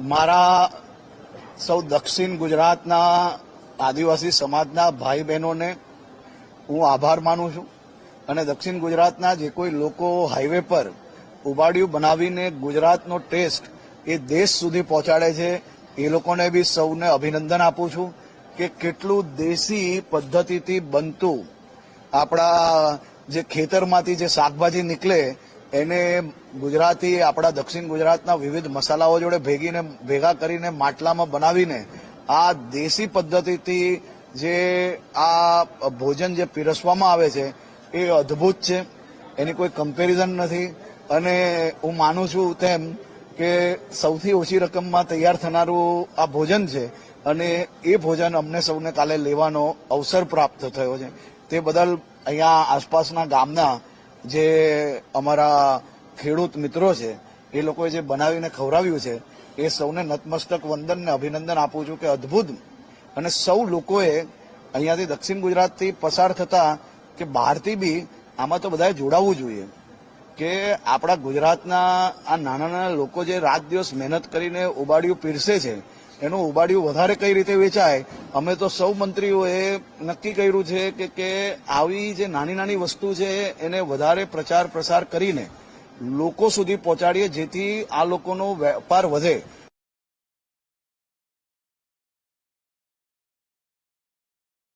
મારા સૌ દક્ષિણ ગુજરાતના આદિવાસી સમાજના ભાઈ બહેનોને હું આભાર માનું છું અને દક્ષિણ ગુજરાતના જે કોઈ લોકો હાઈવે પર ઉબાડિયું બનાવીને ગુજરાતનો ટેસ્ટ એ દેશ સુધી પહોંચાડે છે, એ લોકોને બી સૌને અભિનંદન આપું છું કે કેટલું દેશી પદ્ધતિથી બનતું આપણા જે ખેતરમાંથી જે શાકભાજી નીકળે એને ગુજરાતી, આપણા દક્ષિણ ગુજરાતના વિવિધ મસાલાઓ જોડે ભેગીને, ભેગા કરીને માટલામાં બનાવીને, આ દેશી પદ્ધતિથી જે આ ભોજન જે પીરસવામાં આવે છે, એ અદ્ભુત છે. એની કોઈ કમ્પેરિઝન નથી. અને હું માનું છું તેમ કે સૌથી ઓછી રકમમાં તૈયાર થનારું આ ભોજન છે અને એ ભોજન અમને સૌને કાલે લેવાનો અવસર પ્રાપ્ત થયો છે. તે બદલ અહીંયા આસપાસના ગામના જે અમારા ખેડૂત મિત્રો છે, એ લોકોએ જે બનાવીને ખવડાવ્યું છે, એ સૌને નતમસ્તક વંદન ને અભિનંદન આપું છું કે અદ્ભુત. અને સૌ લોકોએ અહીંયાથી દક્ષિણ ગુજરાતથી પસાર થતા કે બહારથી બી આમાં તો બધાએ જોડાવવું જોઈએ કે આપણા ગુજરાતના આ નાના નાના લોકો જે રાત દિવસ મહેનત કરીને ઉબાડિયું પીરસે છે, એનું ઉબાડિયું વધારે કઈ રીતે વેચાય અમે તો સૌ મંત્રીઓએ નક્કી કર્યું છે કે કે આવી જે નાની નાની વસ્તુ છે એને વધારે પ્રચાર પ્રસાર કરીને લોકો સુધી પહોંચાડીએ જેથી આ લોકોનો વેપાર વધે.